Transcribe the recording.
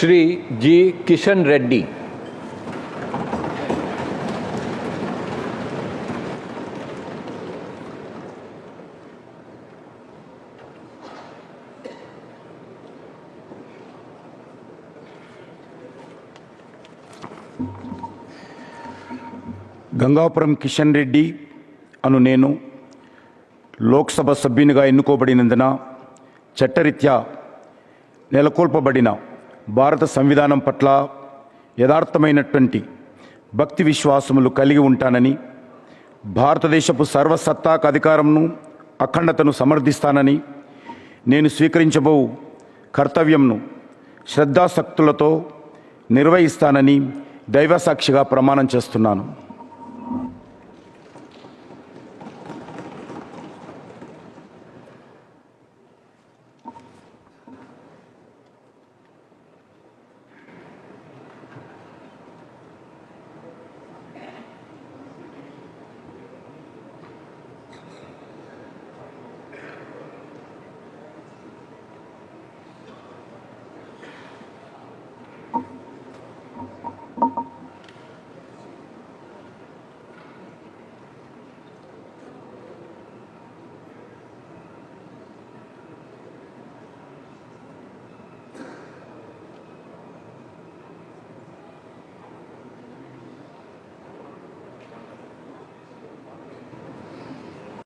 Shri G Kishan Reddy. Gangapuram Kishan Reddy అను నేను లోక్సభ సభ్యునిగా ఎన్నుకోబడినందున చట్టరీత్యా నెలకొల్పబడిన భారత సంవిధానం పట్ల యథార్థమైనటువంటి భక్తి విశ్వాసములు కలిగి ఉంటానని భారతదేశపు సర్వసత్తాక అధికారంను అఖండతను సమర్థిస్తానని నేను స్వీకరించబో కర్తవ్యంను శ్రద్ధాసక్తులతో నిర్వహిస్తానని దైవసాక్షిగా ప్రమాణం చేస్తున్నాను.